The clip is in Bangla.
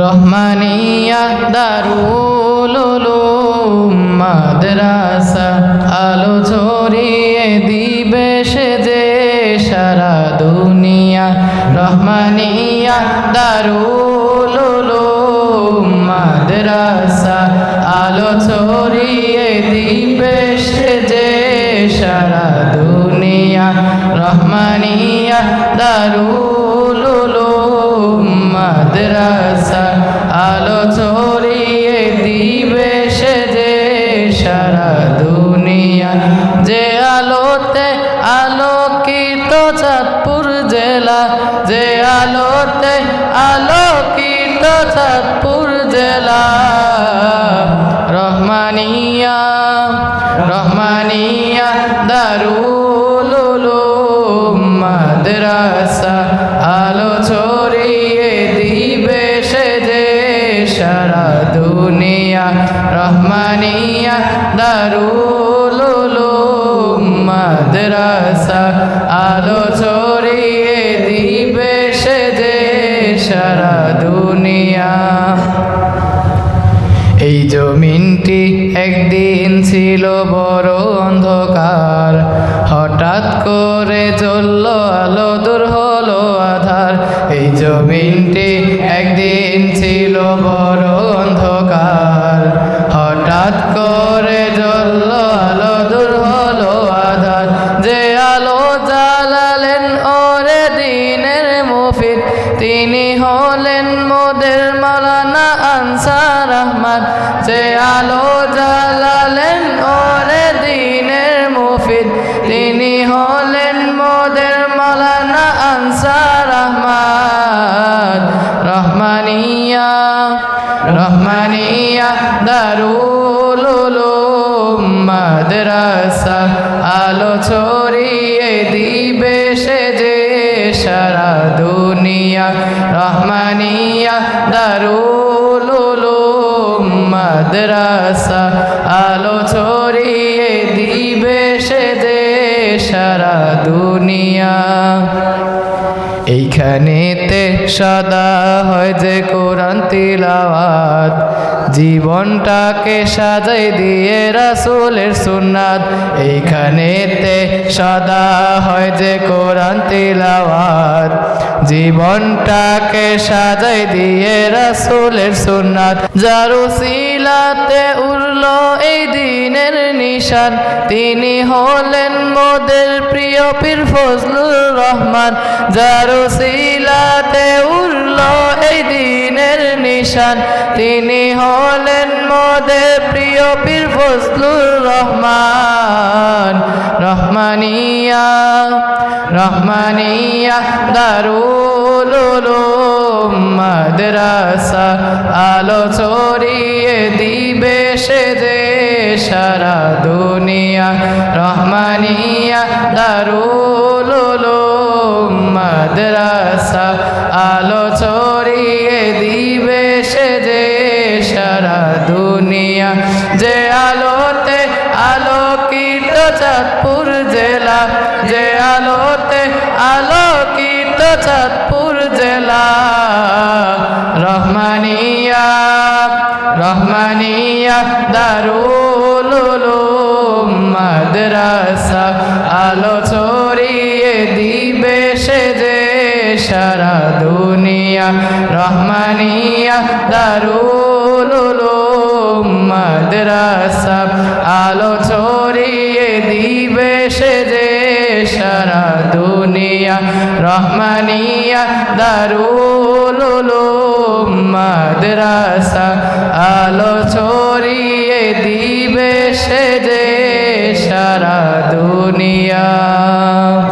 রহমানিয়া দারুল উলুম মাদ্রাসা, আলো ছড়িয়ে দিবে সে যে সারা দুনিয়া। রহমানিয়া দারুল উলুম মাদ্রাসা, আলো ছড়িয়ে দিবে সে যে সারা দুনিয়া। রহমানিয়া দারুল উলুম মাদ্রাসা। আলো ছড়িয়ে দিবে সে যে সারা দুনিয়া। যে আলোতে আলোকিত চাঁদপুর জেলা, যে আলোতে আলোকিত চাঁদপুর জেলা। রহমানিয়া রহমানিয়া দারুল মাদ্রাসা। রহমানিয়া দারুল উলুম মাদ্রাসা আলো ছড়িয়ে দিবে সে যে সারা দুনিয়া। এই জমিনটি একদিন ছিল বড় অন্ধকার। হঠাৎ করে জ্বলল আলো, দূর হলো আধার। এই জমিনটি একদিন ছিল বড় আলো জ্বালালেন ওরে দিনের মুফিদ। তিনি হলেন মোদের মালানা আনসার আহমদ। যে আলো জ্বালালেন, ওরে দিনের মুফিদ। তিনি হলেন মোদের মালানা আনসার আহমদ। রহমানিয়া রহমানিয়া দারুল মাদ্রাসা। আলো ছড়িয়ে সারা দুনিয়া রহমানিয়া দারুল মাদ্রাসা আলো ছড়িয়ে দিবে সে দেশ সারা দুনিয়া। এইখানেতে সদা হয় যে কোরআন তিলাওয়াত। জীবনটাকে সাজাই দিয়ে রাসুলের সুন্নাত। এইখানেতে সদা হয় যে কোরআন তিলাওয়াত। জীবনটাকে সাজাই দিয়ে রাসুলের সুন্নাত। যারু সিলাতে উড়ল এই দিনের নিশান। তিনি হলেন মোদের প্রিয় পীর ফজলুর রহমান। যারু সিলাতে উড়ল এই দিনের নিশান। তিনি হলেন মোদের প্রিয় পীর ফজলুর রহমান। রহমানিয়া রহমানিয়া দারুল মাদ্রাসা আলো ছড়িয়ে দিবে সে যে সারা দুনিয়া। রহমানিয়া দারুল মাদ্রাসা আলো ছড়িয়ে দিবে সে যে সারা দুনিয়া। যে আলোতে আলোকিত চাঁদপুর জেলা, যে আলোতে আলোকিত চাঁদপুর জেলা। রহমানিয়া রহমানিয়া দারুল মাদ্রাসা রহমানিয়া দারুল উলুম মাদ্রাসা, আলো ছড়িয়ে দিবে সে যে সারা দুনিয়া। রহমানিয়া দারুল উলুম মাদ্রাসা, আলো ছড়িয়ে দিবে সে যে সারা দুনিয়া।